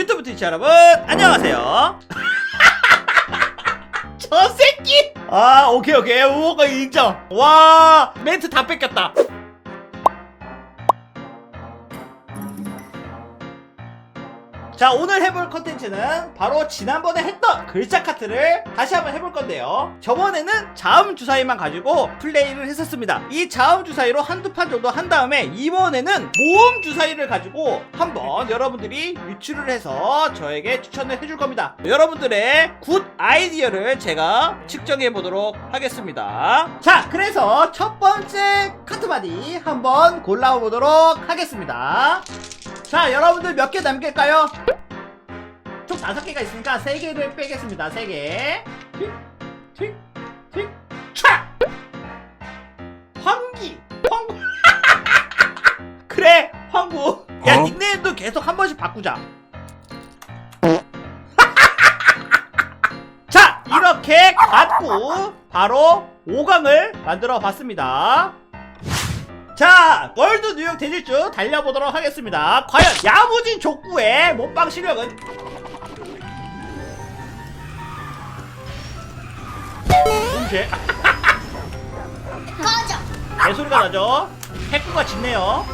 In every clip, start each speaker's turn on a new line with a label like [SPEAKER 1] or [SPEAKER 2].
[SPEAKER 1] 유튜브 트위치 여러분 안녕하세요. 저 새끼! 아 오케이 오케이. 우호가 인정. 와 멘트 다 뺏겼다 자 오늘 해볼 컨텐츠는 바로 지난번에 했던 글자 카트를 다시 한번 해볼 건데요. 저번에는 자음 주사위만 가지고 플레이를 했었습니다. 이 자음 주사위로 한두 판 정도 한 다음에 이번에는 모음 주사위를 가지고 한번 여러분들이 유출을 해서 저에게 추천을 해줄 겁니다. 여러분들의 굿 아이디어를 제가 측정해 보도록 하겠습니다. 자 그래서 첫 번째 카트바디 한번 골라보도록 하겠습니다 자 여러분들 몇 개 남길까요? 총 다섯 개가 있으니까 세 개를 빼겠습니다. 세 개. 틱, 틱, 틱, 촥! 황기, 황구. 그래, 황구. 야,
[SPEAKER 2] 어?
[SPEAKER 1] 닉네임도 계속 한 번씩 바꾸자. 자, 이렇게 갖고 바로 5강을 만들어 봤습니다. 자, 월드 뉴욕 대질주 달려보도록 하겠습니다. 과연 야무진 족구의 몸빵 실력은 동시에
[SPEAKER 3] 꺼져.
[SPEAKER 1] 개소리가 나죠? 핵구가 짙네요.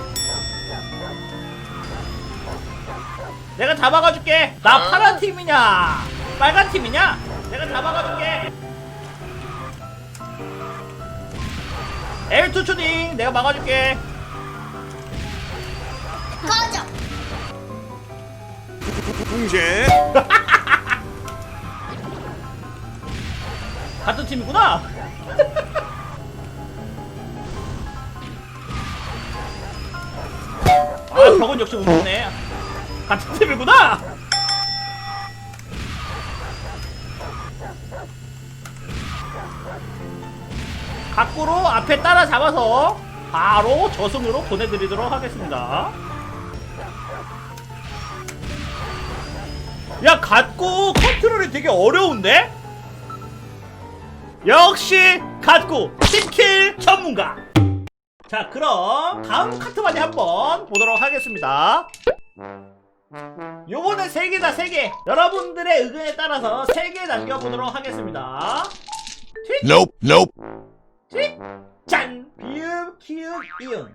[SPEAKER 1] 내가 다 막아줄게. 나 파란 팀이냐? 빨간 팀이냐? 내가 다 막아줄게. 엘투 초딩 내가 막아줄게.
[SPEAKER 3] 꺼져.
[SPEAKER 2] 붕제
[SPEAKER 1] 같은 팀이구나. 아, 벽은 역시 웃네. 같은 팀이구나. 각구로 앞에 따라잡아서 바로 저승으로 보내드리도록 하겠습니다. 야, 갖고 컨트롤이 되게 어려운데? 역시 갓구 팀킬 전문가. 자 그럼 다음 카트바디 한번 보도록 하겠습니다. 요번엔 3개다 3개. 여러분들의 의견에 따라서 3개 남겨보도록 하겠습니다.
[SPEAKER 2] Nope nope
[SPEAKER 1] 틱! 짠! 비읍, 키읔, 이응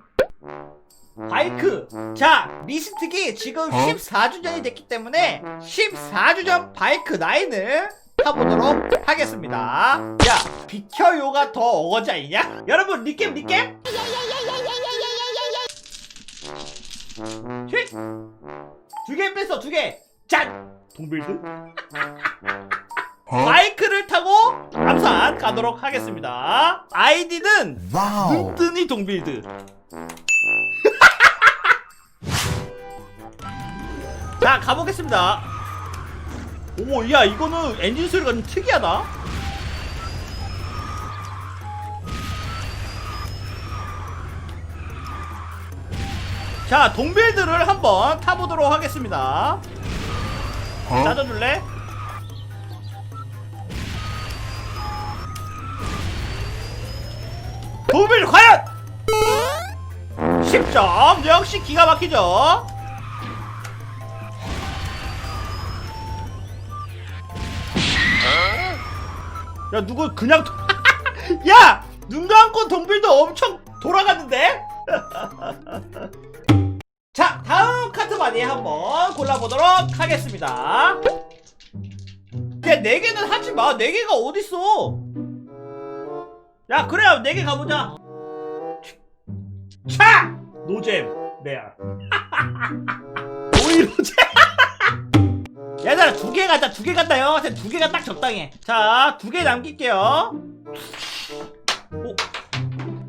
[SPEAKER 1] 바이크 자 리스틱이 지금
[SPEAKER 2] 어?
[SPEAKER 1] 14주년이 됐기 때문에 14주년 바이크 라인을 타보도록 하겠습니다 야 비켜요가 더 어거지아니냐? 여러분 리겜 리겜 두개 뺐어 두 개 짠 동빌드
[SPEAKER 2] 어?
[SPEAKER 1] 바이크를 타고 암산 가도록 하겠습니다. 아이디는 든든히 동빌드. 자 가보겠습니다. 오 야 이거는 엔진 소리가 좀 특이하다. 자 동빌드를 한번 타보도록 하겠습니다.
[SPEAKER 2] 어?
[SPEAKER 1] 짜줘줄래? 동빌드 과연! 10점! 역시 기가 막히죠? 야 누구 그냥 도- 야! 눈 감고 동빌도 엄청 돌아갔는데? 자 다음 카트바디 한번 골라보도록 하겠습니다. 야 4개는 하지마. 4개가 어딨어 야 그래 4개 가보자. 차! 노잼. 레알. 오이로잼. 얘들아 두개 가자. 두개 간다요 두 개가 딱 적당해. 자 두 개 남길게요. 오.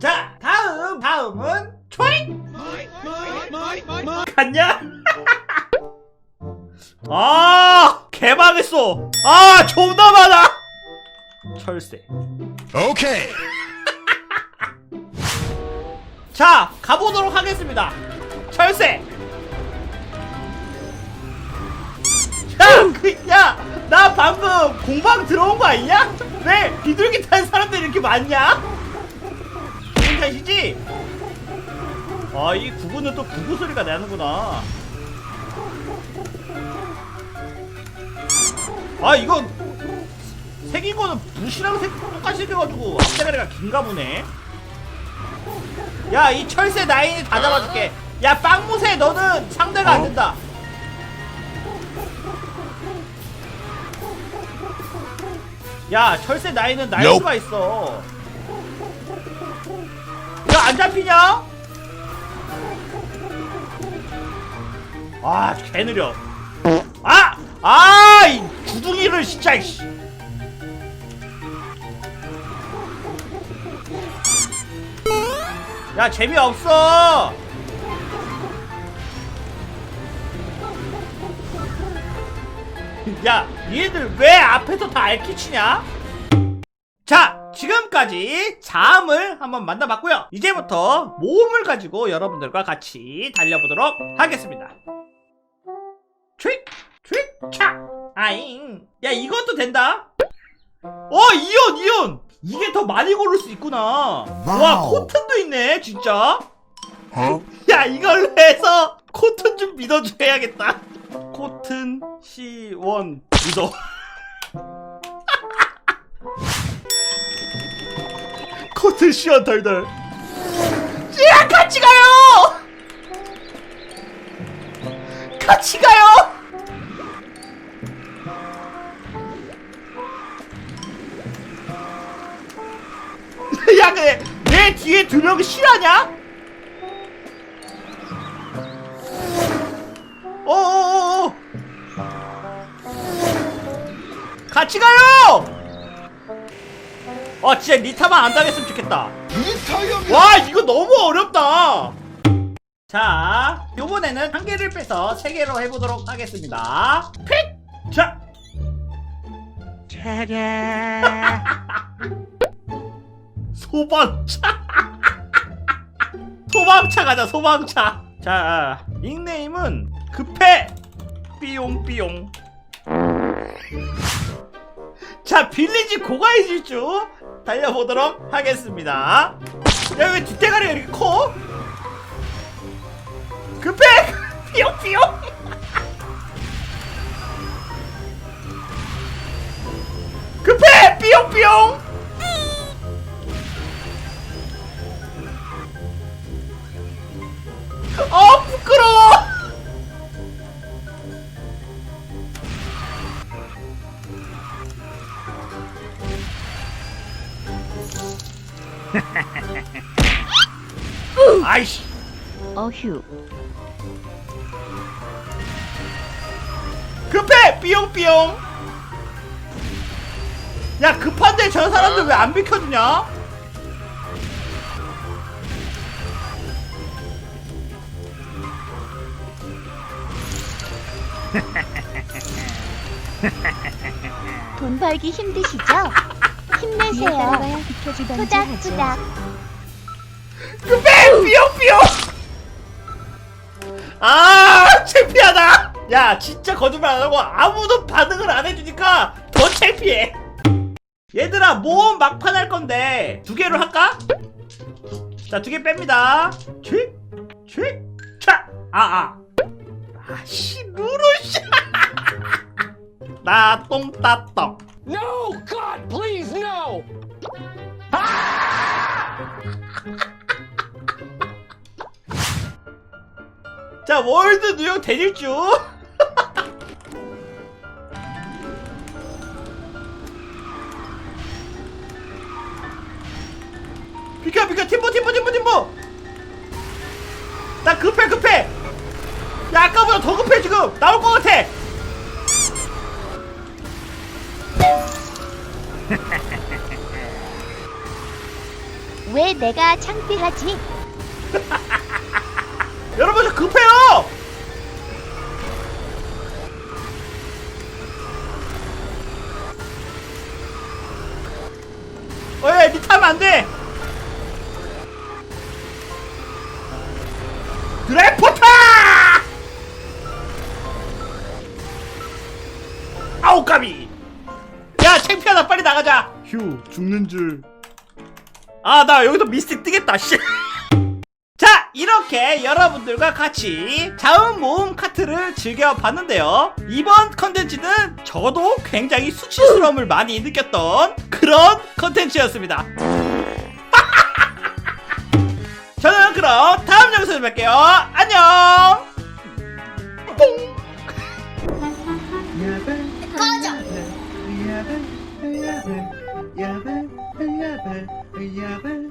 [SPEAKER 1] 자 다음. 다음은 초잉 갔냐? 아 개망했어. 아 존나 많아 철새
[SPEAKER 2] 오케이
[SPEAKER 1] 자 가보도록 하겠습니다 철새 야나 방금 공방 들어온 거 아니냐? 왜 비둘기 탄 사람들이 이렇게 많냐? 혼자시지? 아 이 구구는 또 구구 소리가 나는구나 아 이거 생긴 거는 부시랑 생 똑같이 생겨가지고 앞대가리가 긴가 보네 야 이 철새 나인이 다 잡아줄게 야 빵무새 너는 상대가 안
[SPEAKER 2] 어?
[SPEAKER 1] 된다 야 철새 나인은 날
[SPEAKER 2] Nope.
[SPEAKER 1] 수가 있어 야 안 잡히냐? 아, 개 느려. 아! 아! 이 구둥이를 진짜, 이씨. 야, 재미없어! 야, 얘들 왜 앞에서 다 알키치냐? 자, 지금까지 자음을 한번 만나봤고요. 이제부터 모음을 가지고 여러분들과 같이 달려보도록 하겠습니다. 트릭, 트릭, 차, 아잉. 야, 이것도 된다. 어, 이온, 이온. 이게 더 많이 고를 수 있구나. 와. 코튼도 있네, 진짜.
[SPEAKER 2] Huh?
[SPEAKER 1] 야, 이걸로 해서 코튼 좀 믿어줘야겠다. 코튼 C1 믿어. 코튼 C1 덜덜. 야, 같이 가요! 같이 가요! 야, 근데 내 뒤에 두 명이 실하냐? 어어어어. 같이 가요! 아 진짜 리타만 안 당했으면 좋겠다. 와 이거 너무 어렵다. 자 요번에는 한 개를 빼서 세 개로 해보도록 하겠습니다. 픽! 자 소방차. 소방차 가자 소방차. 자 닉네임은 급해. 삐용삐용. 자 빌리지 고가의 질주 달려보도록 하겠습니다. 야왜 뒷대가리가 이렇게 커? 급해! 삐용삐용. 급해! 삐용삐용 아이씨
[SPEAKER 3] 어휴.
[SPEAKER 1] 급해 삐용삐용 야 급한데 저 사람들 왜 안 비켜주냐
[SPEAKER 3] 돈 벌기 힘드시죠? 힘내세요. 후닥후닥.
[SPEAKER 1] 급해 삐용 삐용? 아 창피하다. 야 진짜 거짓말 안 하고 아무도 반응을 안 해주니까 더 창피해. 얘들아 모험 막판 할 건데 두 개로 할까? 자 두 개 뺍니다. 촤촤차아 아. 아씨 루루 씨. 나 똥따떡
[SPEAKER 4] No! God, please, no!
[SPEAKER 1] 자 월드 뉴욕 대질주 비켜 비켜 팀보 팀보 팀보 팀보 나 급해 급해 야 아까보다 더 급해 지금 나올 것 같아
[SPEAKER 3] 왜 내가 창피하지?
[SPEAKER 1] 여러분 저 급해요 어예 니 타면 안돼 휴 죽는 줄 아 나 여기서 미스틱 뜨겠다 씨 자 이렇게 여러분들과 같이 자음 모음 카트를 즐겨봤는데요. 이번 컨텐츠는 저도 굉장히 수치스러움을 많이 느꼈던 그런 컨텐츠였습니다. 저는 그럼 다음 영상에서 뵐게요. 안녕!
[SPEAKER 3] 꺼